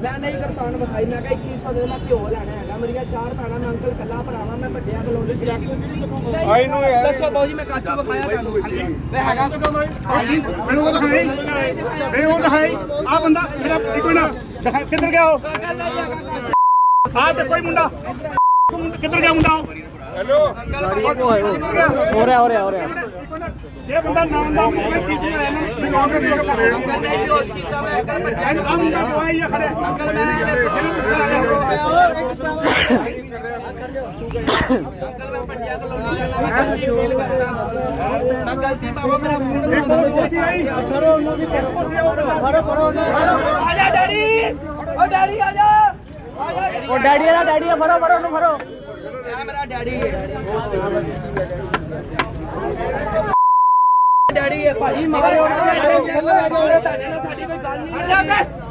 ਮੈਂ ਨਹੀਂ ਕਰਤਾਨ ਵਿਖਾਈ ਮੈਂ ਕਿਹਾ 2100 ਦੇ ਮੈਂ ਘਿਓ ਲੈਣਾ ਹੈਗਾ ਮੇਰੀਆਂ ਚਾਰ ਭੈਣਾਂ ਮੈਂ ਅੰਕਲ ਕੱਲਾ ਭਰਾਵਾ ਮੈਂ ਵੱਡਿਆਂ ਕੋਲੋਂ ਲਈ ਜੱਕ ਆਈ ਨੂੰ ਯਾਰ। ਦੱਸੋ ਬਾਊ ਜੀ ਮੈਂ ਕਾਚੂ ਵਿਖਾਇਆ ਤੁਹਾਨੂੰ ਮੈਂ ਹੈਗਾ ਤਾਂ ਕੋਈ ਮੈਨੂੰ ਉਹ ਦਿਖਾਈ ਮੈਂ ਉਹ ਦਿਖਾਈ ਆ ਬੰਦਾ ਮੇਰਾ ਇੱਕ ਮਿੰਟ ਦਿਖਾ ਕਿੱਧਰ ਗਿਆ ਉਹ ਆ ਤੇ ਕੋਈ ਮੁੰਡਾ ਕਿੱਧਰ ਗਿਆ ਮੁੰਡਾ ਉਹ ਹੈਲੋ ਹੋ ਰਿਹਾ ਹੋ ਰਿਹਾ ਹੋ ਰਿਹਾ ਜੇ ਬੰਦਾ ਨਾਮ ਦਾ ਕੋਈ ਕਿਸੇ ਨੇ ਆਇਆ ਨਾ ਨਾਮ ਦੇ ਨਹੀਂ ਕਰੇ ਅੰਕਲ ਨੇ ਜੋਸ਼ ਕੀਤਾ ਮੈਂ ਅੰਕਲ ਵੱਡਿਆਂ ਇਹਨੂੰ ਆ ਮੁੰਡਾ ਕੋਈ ਆ ਖੜੇ ਅੰਕਲ ਮੈਂ ਇਹਨੂੰ ਗੁੱਸਾ ਆ ਅੰਕਲ ਮੈਂ ਵੱਡਿਆਂ ਕੋਲੋਂ ਮੈਂ ਗਲਤੀ ਫੀਲ ਕਰਦਾ ਮੈਂ ਗਲਤੀ ਬਾਬਾ ਮੇਰਾ ਫੋਨ ਇੱਕ ਹੋਰ ਕੋਸੀ ਆਈ ਕਰੋ ਉਹਨਾਂ ਦੀ ਕੋਸੀ ਕਰੋ ਕਰੋ ਆ ਜਾ ਡੈਡੀ ਓ ਡੈਡੀ ਆ ਜਾ ਆ ਜਾ ਡੈਡੀ ਉਹ ਡੈਡੀ ਦਾ ਡੈਡੀ ਆ ਫੜੋ ਫੜੋ ਉਹਨੂੰ ਫੜੋ। ਇਹ ਮੇਰਾ। ਡੈਡੀ ਹੈ ਡੈਡੀ ਹੈ ਭਾਜੀ ਮਗਰ ਤੁਹਾਡੇ ਨਾਲ ਸਾਡੀ ਕੋਈ ਗੱਲ ਨਹੀਂ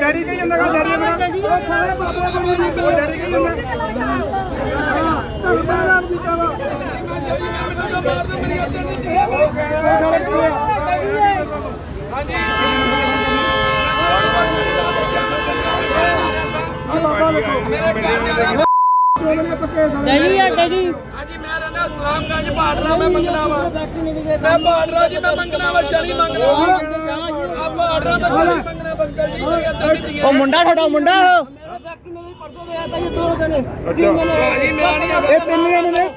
ਡੈਡੀ ਜਾ ਕਹੀ ਜਾਂਦਾ ਗਾ ਡੈਡੀ ਮੇਰਾ ਉਹ ਸਾਰੇ ਬਾਬਾ ਕੋਲ ਨਹੀਂ ਉਹ ਡੈਡੀ ਕਹੀ ਜਾਂਦਾ। ਨਾਮ ਕੀਤਾ ਵਾ। ਡੈਡੀ ਆ ਡੈਡੀ। ਹਾਂਜੀ ਮੈਂ ਰਹਿਣਾ ਸਲਾਮਗੰਜ ਬਾਰਡਰ ਮੈਂ ਮੰਗਣਾ ਵਾ। ਮੈਂ ਬਾਰਡਰ ਜੀ ਮੈਂ ਮੰਗਣਾ ਵਾ ਸ਼ਨੀ ਮੰਗਣਾ ਵਾ। ਆ ਬਾਰਡਰ ਮੈਂ ਸ਼ਨੀ ਮੰਗਣਾ ਉਹ ਮੁੰਡਾ ਤੁਹਾਡਾ ਮੁੰਡਾ। ਉਹ ਅੱਛਾ ਭਾਜੀ ਮੈਂ ਨਹੀਂ ਇਹ ਤਿੰਨ ਜਣੇ ਨੇ।